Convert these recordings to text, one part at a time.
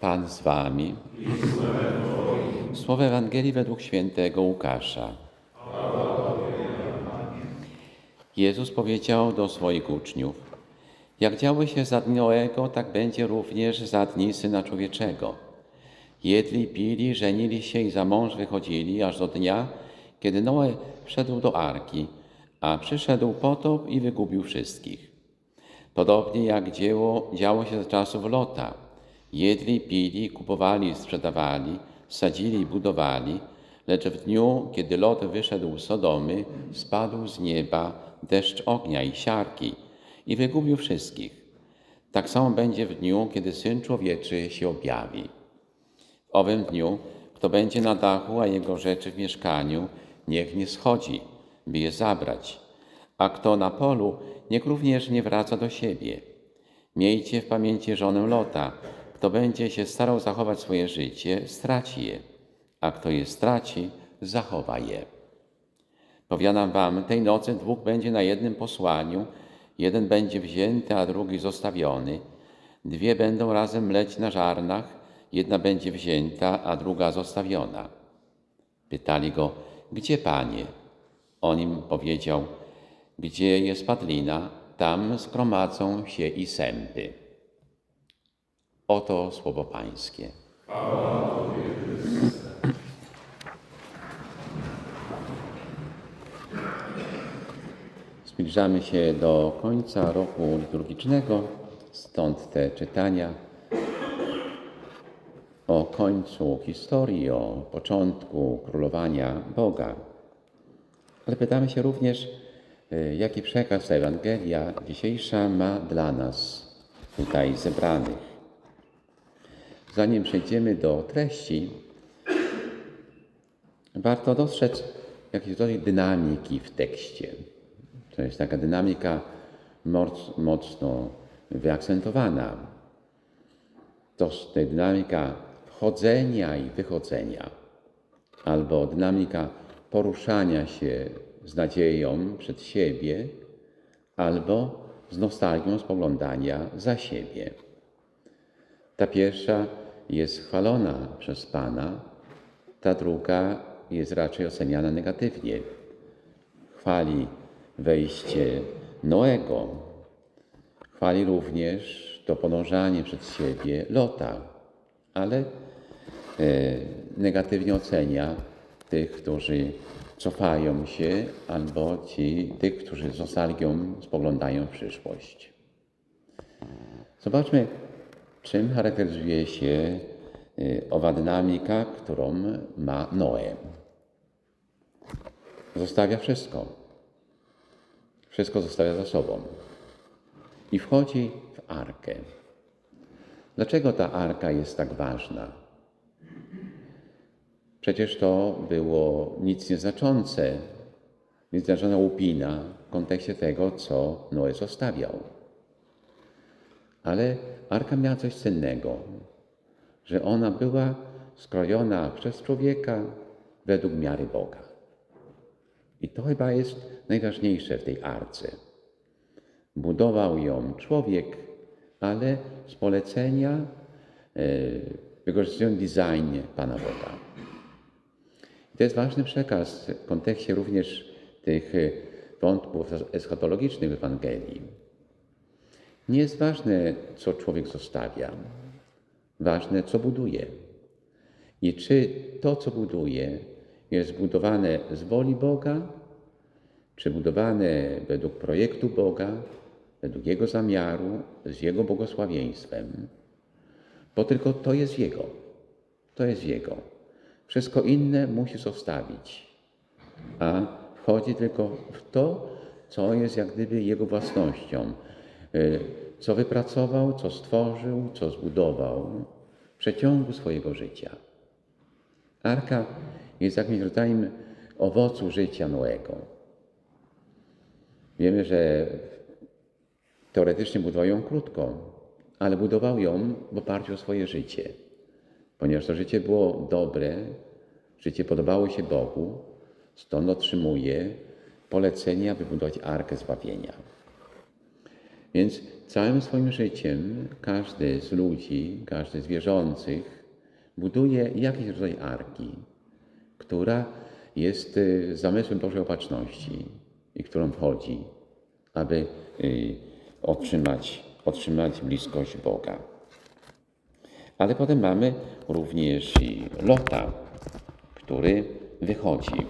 Pan z wami. Słowo Ewangelii według świętego Łukasza. Jezus powiedział do swoich uczniów: Jak działo się za dni tak będzie również za dni Syna Człowieczego. Jedli, pili, żenili się i za mąż wychodzili, aż do dnia, kiedy Noe wszedł do arki, a przyszedł potop i wygubił wszystkich. Podobnie jak dzieło, działo się za czasów Lota. Jedli, pili, kupowali, sprzedawali, sadzili i budowali, lecz w dniu, kiedy Lot wyszedł z Sodomy, spadł z nieba deszcz ognia i siarki i wygubił wszystkich. Tak samo będzie w dniu, kiedy Syn Człowieczy się objawi. W owym dniu, kto będzie na dachu, a jego rzeczy w mieszkaniu, niech nie schodzi, by je zabrać. A kto na polu, niech również nie wraca do siebie. Miejcie w pamięci żonę Lota. Kto będzie się starał zachować swoje życie, straci je, a kto je straci, zachowa je. Powiadam wam, tej nocy dwóch będzie na jednym posłaniu, jeden będzie wzięty, a drugi zostawiony. Dwie będą razem mleć na żarnach, jedna będzie wzięta, a druga zostawiona. Pytali go, gdzie panie? On im powiedział, gdzie jest padlina, tam zgromadzą się i sępy. Oto słowo Pańskie. Zbliżamy się do końca roku liturgicznego, stąd te czytania o końcu historii, o początku królowania Boga. Ale pytamy się również, y, jaki przekaz Ewangelia dzisiejsza ma dla nas, tutaj zebranych. Zanim przejdziemy do treści, warto dostrzec jakieś rodzaj dynamiki w tekście. To jest taka dynamika moc, mocno wyakcentowana. To jest dynamika wchodzenia i wychodzenia, albo dynamika poruszania się z nadzieją przed siebie, albo z nostalgią spoglądania za siebie. Ta pierwsza jest chwalona przez Pana, ta druga jest raczej oceniana negatywnie. Chwali wejście Noego, chwali również to podążanie przed siebie Lota, ale e, negatywnie ocenia tych, którzy cofają się, albo ci, tych, którzy z nostalgią spoglądają w przyszłość. Zobaczmy, czym charakteryzuje się y, owa dynamika, którą ma Noe. Zostawia wszystko. Wszystko zostawia za sobą. I wchodzi w arkę. Dlaczego ta arka jest tak ważna? Przecież to było nic nieznaczące, nieznaczona łupina w kontekście tego, co Noe zostawiał. Ale arka miała coś cennego, że ona była skrojona przez człowieka według miary Boga. I to chyba jest najważniejsze w tej arce. Budował ją człowiek, ale z polecenia, e, wykorzystując design Pana Boga. I to jest ważny przekaz w kontekście również tych e, wątków eschatologicznych w Ewangelii. Nie jest ważne, co człowiek zostawia, ważne, co buduje. I czy to, co buduje, jest budowane z woli Boga, czy budowane według projektu Boga, według Jego zamiaru, z Jego błogosławieństwem, bo tylko to jest Jego. To jest Jego. Wszystko inne musi zostawić, a wchodzi tylko w to, co jest jak gdyby Jego własnością, co wypracował, co stworzył, co zbudował w przeciągu swojego życia. Arka jest jakimś rodzajem owocu życia Noego. Wiemy, że teoretycznie budował ją krótko, ale budował ją w oparciu o swoje życie. Ponieważ to życie było dobre, życie podobało się Bogu, stąd otrzymuje polecenie, aby budować Arkę Zbawienia. Więc całym swoim życiem każdy z ludzi, każdy z wierzących buduje jakiś rodzaj arki, która jest y, zamysłem Bożej Opatrzności i którą wchodzi, aby y, otrzymać, otrzymać bliskość Boga. Ale potem mamy również i Lota, który wychodzi,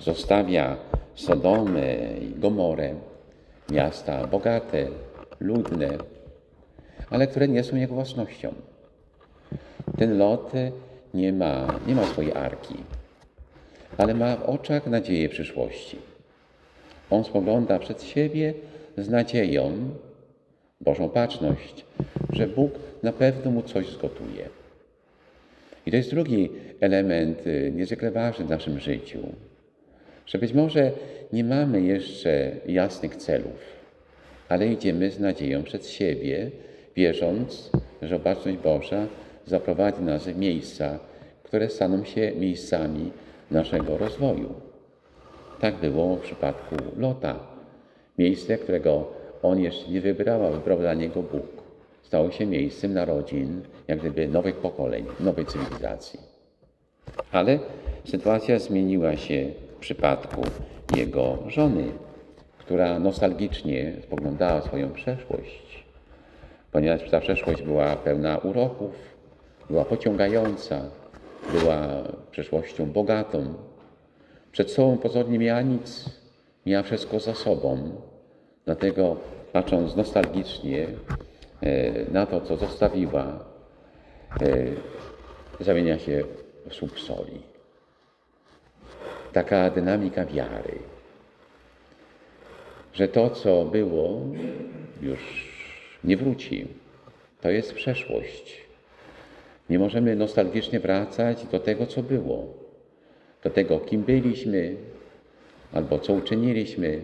zostawia Sodomę i Gomorę, miasta bogate, ludne, ale które nie są jego własnością. Ten Lot nie ma, nie ma swojej arki, ale ma w oczach nadzieję przyszłości. On spogląda przed siebie z nadzieją, Bożą baczność, że Bóg na pewno mu coś zgotuje. I to jest drugi element y, niezwykle ważny w naszym życiu, że być może nie mamy jeszcze jasnych celów, ale idziemy z nadzieją przed siebie, wierząc, że baczność Boża zaprowadzi nas w miejsca, które staną się miejscami naszego rozwoju. Tak było w przypadku Lota. Miejsce, którego on jeszcze nie wybrał, a wybrał dla niego Bóg. Stało się miejscem narodzin, jak gdyby nowych pokoleń, nowej cywilizacji. Ale sytuacja zmieniła się przypadku jego żony, która nostalgicznie spoglądała swoją przeszłość, ponieważ ta przeszłość była pełna uroków, była pociągająca, była przeszłością bogatą. Przed sobą pozornie miała nic, miała wszystko za sobą. Dlatego patrząc nostalgicznie e, na to, co zostawiła, e, zamienia się w słup soli. Taka dynamika wiary, że to, co było, już nie wróci. To jest przeszłość. Nie możemy nostalgicznie wracać do tego, co było, do tego, kim byliśmy, albo co uczyniliśmy,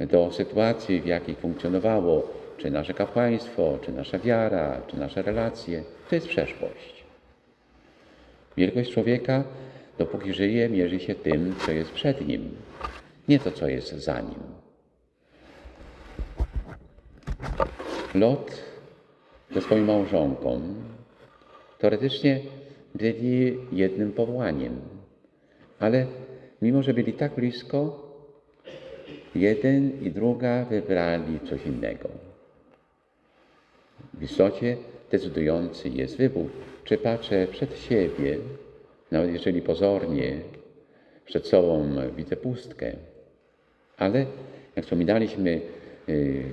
do sytuacji, w jakich funkcjonowało czy nasze kapłaństwo, czy nasza wiara, czy nasze relacje. To jest przeszłość. Wielkość człowieka, dopóki żyje, mierzy się tym, co jest przed nim, nie to, co jest za nim. Lot ze swoją małżonką teoretycznie byli jednym powołaniem, ale mimo, że byli tak blisko, jeden i druga wybrali coś innego. W istocie decydujący jest wybór, czy patrzę przed siebie, nawet jeżeli pozornie przed sobą widzę pustkę, ale jak wspominaliśmy, yy,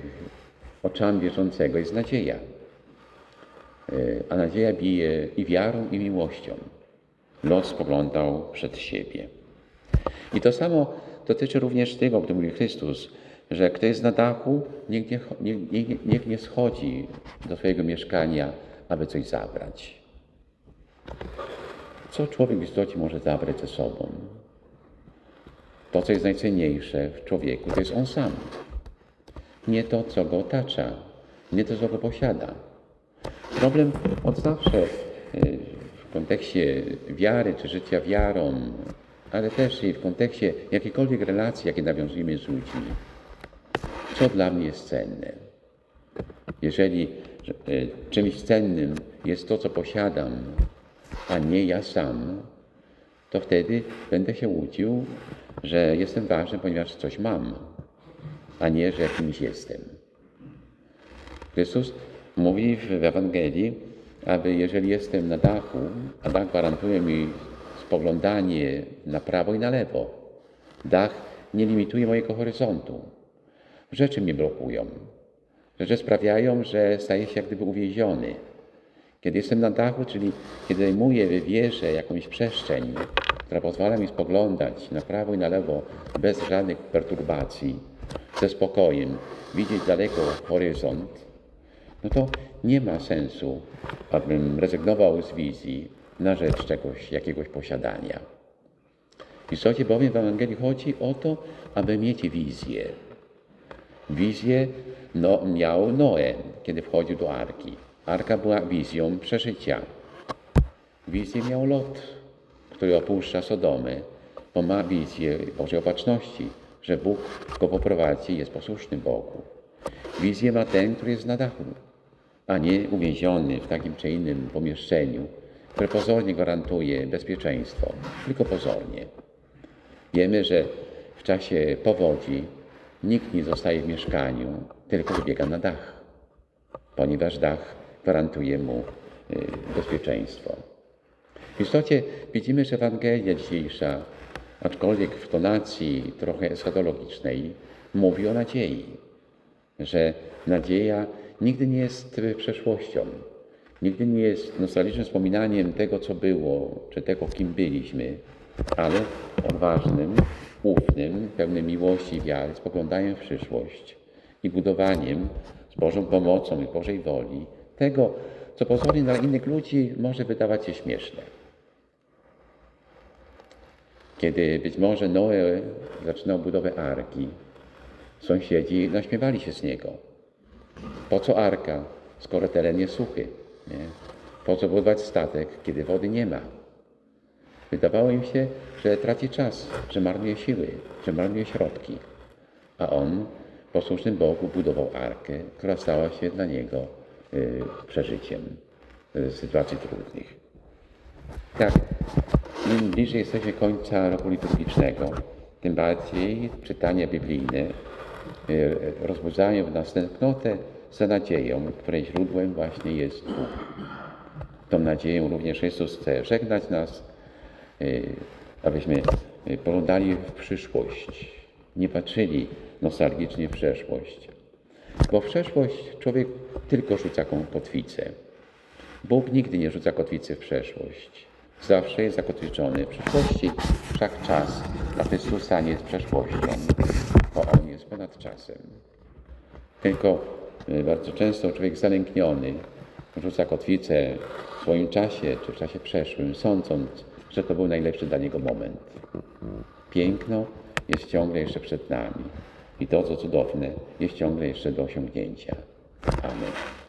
oczami wierzącego jest nadzieja. Yy, a nadzieja bije i wiarą, i miłością. Lot spoglądał przed siebie. I to samo dotyczy również tego, o którym mówi Chrystus, że kto jest na dachu, niech nie, niech, niech nie schodzi do swojego mieszkania, aby coś zabrać. Co człowiek w istocie może zabrać ze sobą? To, co jest najcenniejsze w człowieku, to jest on sam. Nie to, co go otacza, nie to, co go posiada. Problem od zawsze w kontekście wiary czy życia wiarą, ale też i w kontekście jakiejkolwiek relacji, jakie nawiązujemy z ludźmi. Co dla mnie jest cenne? Jeżeli y, czymś cennym jest to, co posiadam, a nie ja sam, to wtedy będę się łudził, że jestem ważny, ponieważ coś mam, a nie, że kimś jestem. Chrystus mówi w Ewangelii, aby jeżeli jestem na dachu, a dach gwarantuje mi spoglądanie na prawo i na lewo, dach nie limituje mojego horyzontu. Rzeczy mnie blokują. Rzeczy sprawiają, że staję się jak gdyby uwięziony. Kiedy jestem na dachu, czyli kiedy zajmuję wieżę jakąś przestrzeń, która pozwala mi spoglądać na prawo i na lewo bez żadnych perturbacji, ze spokojem, widzieć daleko horyzont, no to nie ma sensu, abym rezygnował z wizji na rzecz czegoś, jakiegoś posiadania. W istocie bowiem w Ewangelii chodzi o to, aby mieć wizję. Wizję no, miał Noe, kiedy wchodził do Arki. Arka była wizją przeżycia. Wizję miał Lot, który opuszcza Sodomę, bo ma wizję Bożej opatrzności, że Bóg go poprowadzi i jest posłuszny Bogu. wizję ma ten, który jest na dachu, a nie uwięziony w takim czy innym pomieszczeniu, które pozornie gwarantuje bezpieczeństwo, tylko pozornie. Wiemy, że w czasie powodzi nikt nie zostaje w mieszkaniu, tylko wybiega na dach, ponieważ dach gwarantuje mu y, bezpieczeństwo. W istocie widzimy, że Ewangelia dzisiejsza, aczkolwiek w tonacji trochę eschatologicznej, mówi o nadziei, że nadzieja nigdy nie jest y, przeszłością, nigdy nie jest nostalgicznym wspominaniem tego, co było, czy tego, kim byliśmy, ale odważnym, ufnym, pełnym miłości i wiary, spoglądaniem w przyszłość i budowaniem z Bożą pomocą i Bożej woli tego, co pozornie dla innych ludzi może wydawać się śmieszne. Kiedy być może Noe zaczynał budowę arki, sąsiedzi naśmiewali się z niego. Po co arka, skoro teren jest suchy? Nie? Po co budować statek, kiedy wody nie ma? Wydawało im się, że traci czas, że marnuje siły, że marnuje środki. A on, posłusznym Bogu, budował arkę, która stała się dla niego przeżyciem y, sytuacji trudnych. Tak, im bliżej jesteśmy końca roku liturgicznego, tym bardziej czytania biblijne y, rozbudzają w nas tęsknotę za nadzieją, której źródłem właśnie jest Bóg. Tą nadzieją również Jezus chce żegnać nas, y, abyśmy y, poglądali w przyszłość, nie patrzyli nostalgicznie w przeszłość. Bo w przeszłość człowiek tylko rzuca kotwicę. Bóg nigdy nie rzuca kotwicy w przeszłość. Zawsze jest zakotwiczony w przyszłości, wszak czas dla Chrystusa nie jest przeszłością, bo On jest ponad czasem. Tylko y, bardzo często człowiek zalękniony rzuca kotwicę w swoim czasie czy w czasie przeszłym, sądząc, że to był najlepszy dla niego moment. Piękno jest ciągle jeszcze przed nami i to, co cudowne, jest ciągle jeszcze do osiągnięcia. Amen.